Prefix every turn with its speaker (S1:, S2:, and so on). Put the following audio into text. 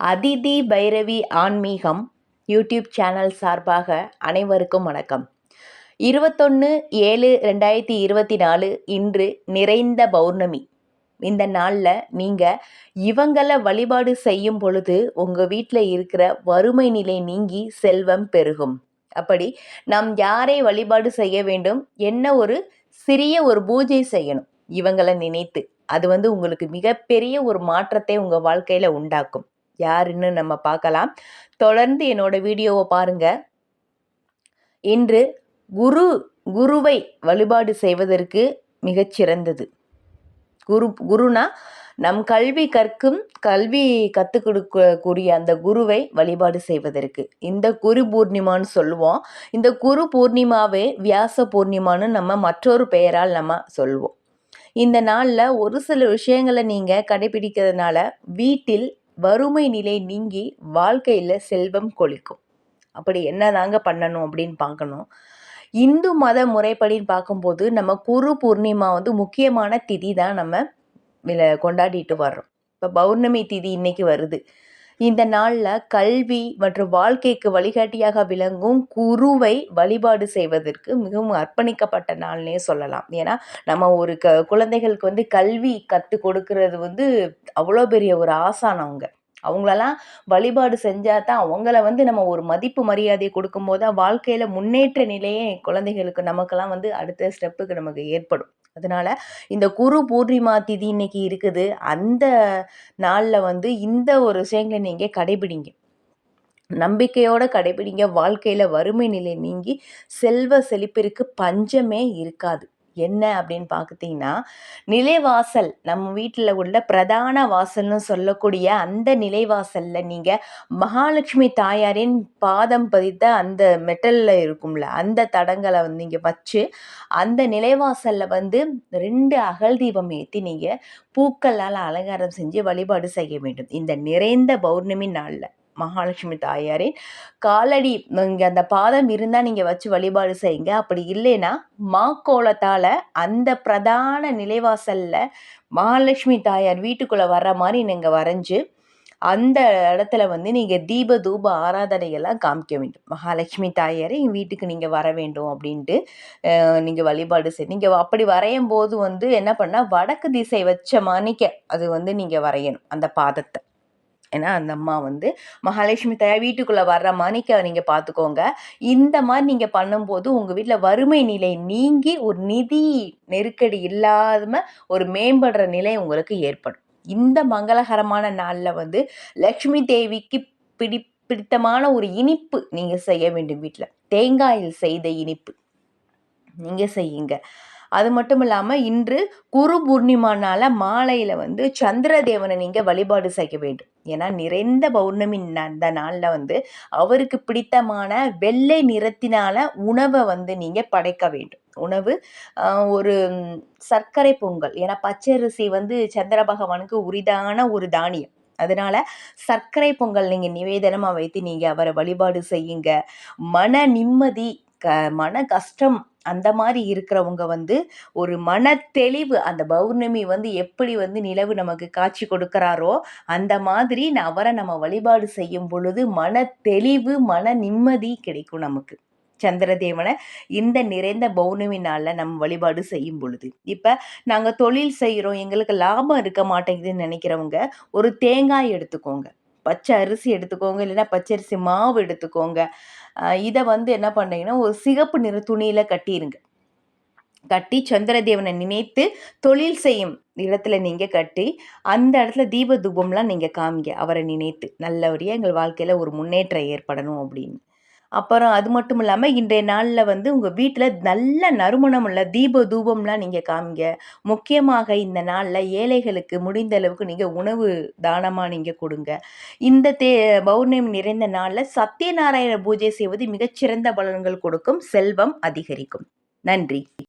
S1: அதிதி பைரவி ஆன்மீகம் YouTube channel சார்பாக அனைவருக்கும் வணக்கம். இருபத்தொன்று ஏழு ரெண்டாயிரத்தி இருபத்தி நாலு இன்று நிறைந்த பௌர்ணமி. இந்த நாளில் நீங்கள் இவங்களை வழிபாடு செய்யும் பொழுது உங்கள் வீட்டில் இருக்கிற வறுமை நிலை நீங்கி செல்வம் பெருகும். அப்படி நாம் யாரை வழிபாடு செய்ய வேண்டும்? என்ன ஒரு சிறிய ஒரு பூஜை செய்யணும்? இவங்களை நினைத்து. அது வந்து உங்களுக்கு மிகப்பெரிய ஒரு மாற்றத்தை உங்கள் வாழ்க்கையில் உண்டாக்கும். யாருன்னு நம்ம பார்க்கலாம். தொடர்ந்து என்னோட வீடியோவை பாருங்க. இன்று குரு குருவை வழிபாடு செய்வதற்கு மிகச்சிறந்தது. குரு குருனா நம் கல்வி கற்கும் கல்வி கற்றுக் கொடுக்கக்கூடிய அந்த குருவை வழிபாடு செய்வதற்கு. இந்த குரு பூர்ணிமான்னு சொல்லுவோம். இந்த குரு பூர்ணிமாவே வியாச பூர்ணிமான்னு நம்ம மற்றொரு பெயரால் நம்ம சொல்லுவோம் இந்த நாளில் ஒரு சில விஷயங்களை நீங்கள் கடைபிடிக்கிறதுனால வீட்டில் வறுமை நிலை நீங்கி வாழ்க்கையில் செல்வம் கொளிக்கும். அப்படி என்ன தாங்க பண்ணணும் அப்படின்னு பார்க்கணும். இந்து மத முறைப்படின்னு பார்க்கும்போது நம்ம குரு பூர்ணிமா வந்து முக்கியமான திதி தான் நம்ம கொண்டாடிட்டு வர்றோம். இப்போ பௌர்ணமி திதி இன்னைக்கு வருது. இந்த நாளில் கல்வி மற்றும் வாழ்க்கைக்கு வழிகாட்டியாக விளங்கும் குருவை வழிபாடு செய்வதற்கு மிகவும் அர்ப்பணிக்கப்பட்ட நாள்னே சொல்லலாம். ஏன்னா நம்ம ஒரு க குழந்தைகளுக்கு வந்து கல்வி கற்றுக் கொடுக்கறது வந்து அவ்வளோ பெரிய ஒரு ஆசானம் அவங்க அவங்களெல்லாம் வழிபாடு செஞ்சால் தான் அவங்கள வந்து நம்ம ஒரு மதிப்பு மரியாதை கொடுக்கும்போது தான் வாழ்க்கையில் முன்னேற்ற நிலையே குழந்தைகளுக்கு நமக்கெல்லாம் வந்து அடுத்த ஸ்டெப்புக்கு நமக்கு ஏற்படும். அதனால் இந்த குரு பூர்ணிமா திதி இன்னைக்கு இருக்குது. அந்த நாளில் வந்து இந்த ஒரு விஷயங்களை நீங்கள் கடைபிடிங்க. நம்பிக்கையோடு கடைபிடிங்க. வாழ்க்கையில் வறுமை நிலை நீங்கி செல்வ செழிப்பிற்கு பஞ்சமே இருக்காது. என்ன அப்படின்னு பார்த்தீங்கன்னா நிலைவாசல் நம்ம வீட்டில் உள்ள பிரதான வாசல்னு சொல்லக்கூடிய அந்த நிலைவாசலில் நீங்கள் மகாலட்சுமி தாயாரின் பாதம் பதித்த அந்த மெட்டலில் இருக்கும்ல அந்த தடங்களை வந்து நீங்கள் வச்சு அந்த நிலைவாசலில் வந்து ரெண்டு அகல் தீபம் ஏற்றி நீங்கள் பூக்களால் அலங்காரம் செஞ்சு வழிபாடு செய்ய வேண்டும். இந்த நிறைந்த பௌர்ணமி நாளில். மகாலட்சுமி தாயாரின் காலடி இங்கே அந்த பாதம் இருந்தால் நீங்கள் வச்சு வழிபாடு செய்யுங்க. அப்படி இல்லைன்னா மாக்கோலத்தால் அந்த பிரதான நிலைவாசலில் மகாலட்சுமி தாயார் வீட்டுக்குள்ளே வர்ற மாதிரி நீங்கள் வரைஞ்சி அந்த இடத்துல வந்து நீங்கள் தீப தூப ஆராதனையெல்லாம் காமிக்க வேண்டும். மகாலட்சுமி தாயாரை என் வீட்டுக்கு நீங்கள் வர வேண்டும் அப்படின்ட்டு நீங்கள் வழிபாடு செய் நீங்கள் அப்படி வரையும் போது வந்து என்ன பண்ணால் வடக்கு திசை வச்ச மாணிக்க அது வந்து நீங்கள் வரையணும் அந்த பாதத்தை. ஏன்னா அந்த அம்மா வந்து மகாலட்சுமி தாயா வீட்டுக்குள்ளே வர்ற மணிக்க நீங்கள் பார்த்துக்கோங்க இந்த மாதிரி நீங்கள் பண்ணும்போது உங்கள் வீட்டில் வறுமை நிலை நீங்கி ஒரு நிதி நெருக்கடி இல்லாமல் ஒரு மேம்படுற நிலை உங்களுக்கு ஏற்படும். இந்த மங்களகரமான நாளில் வந்து லக்ஷ்மி தேவிக்கு பிடி பிடித்தமான ஒரு இனிப்பு நீங்கள் செய்ய வேண்டும் வீட்டில் தேங்காயில் செய்த இனிப்பு. நீங்கள் செய்யுங்க. அது மட்டும் இல்லாமல் இன்று குரு பூர்ணிமானால் மாலையில் வந்து சந்திரதேவனை நீங்கள் வழிபாடு செய்ய வேண்டும். ஏன்னா நிறைந்த பௌர்ணமி அந்த நாளில் வந்து அவருக்கு பிடித்தமான வெள்ளை நிறத்தினால உணவை வந்து நீங்கள் படைக்க வேண்டும். உணவு ஒரு சர்க்கரை பொங்கல். ஏன்னா பச்சரிசி வந்து சந்திர பகவானுக்கு உரிதான ஒரு தானியம். அதனால் சர்க்கரை பொங்கல் நீங்கள் நிவேதனமாக வைத்து நீங்கள் அவரை வழிபாடு செய்யுங்க. மன நிம்மதி க மன கஷ்டம் அந்த மாதிரி இருக்கிறவங்க வந்து ஒரு மன தெளிவு அந்த பௌர்ணமி வந்து எப்படி வந்து நிலவு நமக்கு காட்சி கொடுக்குறாரோ அந்த மாதிரி அவரை நம்ம வழிபாடு செய்யும் பொழுது மன தெளிவு மன நிம்மதி கிடைக்கும் நமக்கு. சந்திரதேவனை இந்த நிறைந்த பௌர்ணமி நாளில் நம்ம வழிபாடு செய்யும் பொழுது. இப்போ நாங்கள் தொழில் செய்கிறோம் எங்களுக்கு லாபம் இருக்க மாட்டேங்குதுன்னு நினைக்கிறவங்க ஒரு தேங்காய் எடுத்துக்கோங்க. பச்சை அரிசி எடுத்துக்கோங்க இல்லைன்னா பச்சரிசி மாவு எடுத்துக்கோங்க. இதை வந்து என்ன பண்ணுறீங்கன்னா ஒரு சிகப்பு நிற துணியில் கட்டிடுங்க கட்டி சந்திரதேவனை நினைத்து தொழில் செய்யும் இடத்துல நீங்கள் கட்டி அந்த இடத்துல தீப தூபம்லாம் நீங்கள் காமிங்க. அவரை நினைத்து நல்லபடியாக எங்கள் வாழ்க்கையில் ஒரு முன்னேற்றம் ஏற்படணும் அப்படின்னு. அப்புறம் அது மட்டும் இல்லாமல் இன்றைய நாளில் வந்து உங்கள் வீட்டில் நல்ல நறுமணம் உள்ள தீப தூபம்லாம் நீங்கள் காமிங்க. முக்கியமாக இந்த நாளில் ஏழைகளுக்கு முடிந்த அளவுக்கு நீங்கள் உணவு தானமாக நீங்கள் கொடுங்க. இந்த தே பௌர்ணமி நிறைந்த நாளில் சத்யநாராயண பூஜை செய்வது மிகச்சிறந்த பலன்கள் கொடுக்கும். செல்வம் அதிகரிக்கும். நன்றி.